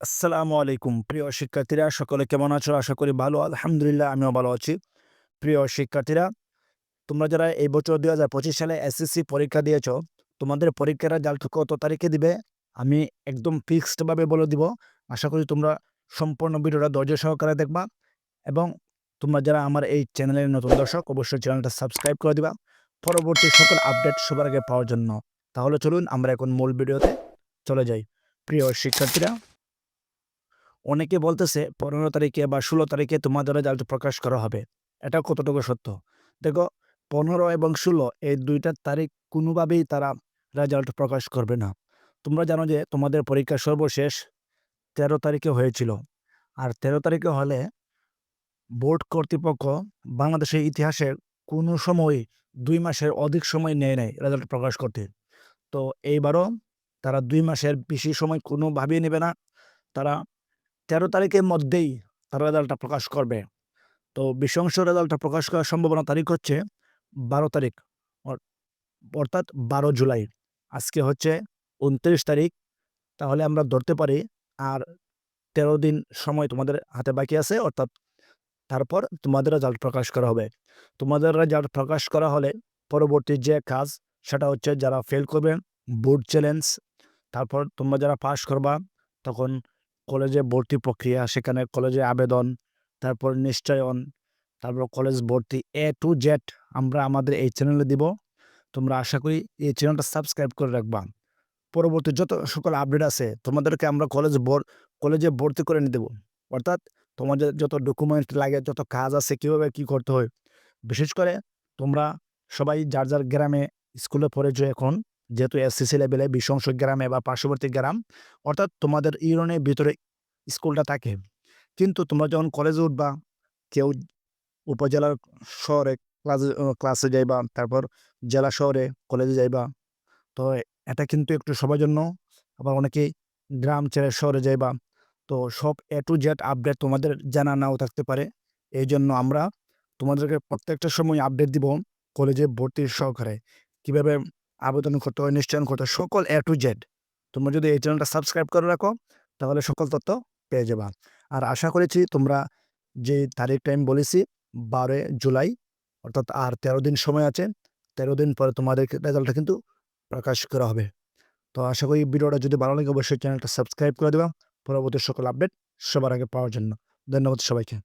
আসসালামু আলাইকুম। প্রিয় শিক্ষার্থীরা, সকলে কেমন আছো? আশা করি ভালো। আলহামদুলিল্লাহ, আমিও ভালো আছি। প্রিয় শিক্ষার্থীরা, তোমরা যারা এই বছর দুই হাজার পঁচিশ সালে এসএসসি পরীক্ষা দিয়েছ, তোমাদের পরীক্ষার রেজাল্ট কত তারিখে দিবে? আমি একদম ফিক্সডভাবে বলে দিব। আশা করি তোমরা সম্পূর্ণ ভিডিওটা ধৈর্য সহকারে দেখবা এবং তোমরা যারা আমার এই চ্যানেলের নতুন দর্শক, অবশ্যই চ্যানেলটা সাবস্ক্রাইব করে দিবা। পরবর্তী সকল আপডেট সবার আগে পাওয়ার জন্য। তাহলে চলুন, আমরা এখন মূল ভিডিওতে চলে যাই। প্রিয় শিক্ষার্থীরা অনেকে বলতেছে, পনেরো তারিখে বা ষোলো তারিখে তোমাদের রেজাল্ট প্রকাশ করা হবে। এটা কতটুকু সত্য? দেখো, পনেরো এবং ষোলো এই দুইটা তারিখ কোনোভাবেই তারা রেজাল্ট প্রকাশ করবে না। তোমরা জানো যে তোমাদের পরীক্ষা সর্বশেষ তেরো তারিখে হয়েছিল। আর তেরো তারিখে হলে বোর্ড কর্তৃপক্ষ বাংলাদেশের ইতিহাসের কোনো সময় দুই মাসের অধিক সময় নেয় নেয় রেজাল্ট প্রকাশ করতে। তো এইবারও তারা দুই মাসের বেশি সময় কোনোভাবেই নেবে না। তারা তেরো তারিখের মধ্যেই তারা রেজাল্টটা প্রকাশ করবে। তো বিশংশ রেজাল্টটা প্রকাশ করার সম্ভাবনা তারিখ হচ্ছে বারো তারিখ। অর- অর্থাৎ বারো জুলাই। আজকে হচ্ছে উনত্রিশ তারিখ। তাহলে আমরা ধরতে পারি আর তেরো দিন সময় তোমাদের হাতে বাকি আছে, অর্থাৎ তারপর তোমাদের রেজাল্ট প্রকাশ করা হবে। তোমাদের রেজাল্ট প্রকাশ করা হলে পরবর্তী যে কাজ, সেটা হচ্ছে যারা ফেল করবে বোর্ড চ্যালেঞ্জ তারপর তোমরা যারা পাস করবা, তখন কলেজে ভর্তি প্রক্রিয়া, সেখানে কলেজে আবেদন, তারপর নিশ্চয়ন, তারপর কলেজ ভর্তি এ টু জেড আমরা আমাদের এই চ্যানেলে দিব। তোমরা আশা করি এই চ্যানেলটা সাবস্ক্রাইব করে রাখবা। পরবর্তী যত সকল আপডেট আছে, তোমাদেরকে আমরা কলেজ কলেজে ভর্তি করে নিয়ে দেবো। অর্থাৎ তোমাদের যত ডকুমেন্ট লাগে, যত কাজ আছে, কীভাবে কী করতে হয়, বিশেষ করে তোমরা সবাই যার যার গ্রামে স্কুলে পড়েছো এখন যেহেতু এসসিসি লেভেলে বিশংশ গ্রামে বা পার্শ্ববর্তী গ্রাম, অর্থাৎ তোমাদের ইউনিয়নের ভিতরে স্কুলটা থাকে। কিন্তু তোমরা যখন কলেজে উঠবা, কেউ উপজেলার শহরে ক্লাসে ক্লাসে যাইবা, তারপর জেলা শহরে কলেজে যাইবা, তো এটা কিন্তু একটু সবার জন্য। আবার অনেকেই গ্রাম ছেড়ে শহরে যাইবা, তো সব এ টু জেড আপডেট তোমাদের জানা নাও থাকতে পারে। এই জন্য আমরা তোমাদেরকে প্রত্যেকটা সময় আপডেট দিব কলেজে ভর্তির সহকারে। কীভাবে আবেদন করতে হয় নিশ্চয়ন করতে সকল এ টু জেড তোমরা যদি এই চ্যানেলটা সাবস্ক্রাইব করে রাখো, তাহলে সকল তথ্য পেয়ে যাবা। আর আশা করেছি তোমরা যে তারিখটা আমি বলেছি, বারোই জুলাই, অর্থাৎ আর তেরো দিন সময় আছে, তেরো দিন পরে তোমাদের রেজাল্টটা কিন্তু প্রকাশ করা হবে। তো আশা করি ভিডিওটা যদি ভালো লাগে, অবশ্যই চ্যানেলটা সাবস্ক্রাইব করে দেবা। পরবর্তী সকল আপডেট সবার আগে পাওয়ার জন্য। ধন্যবাদ সবাইকে।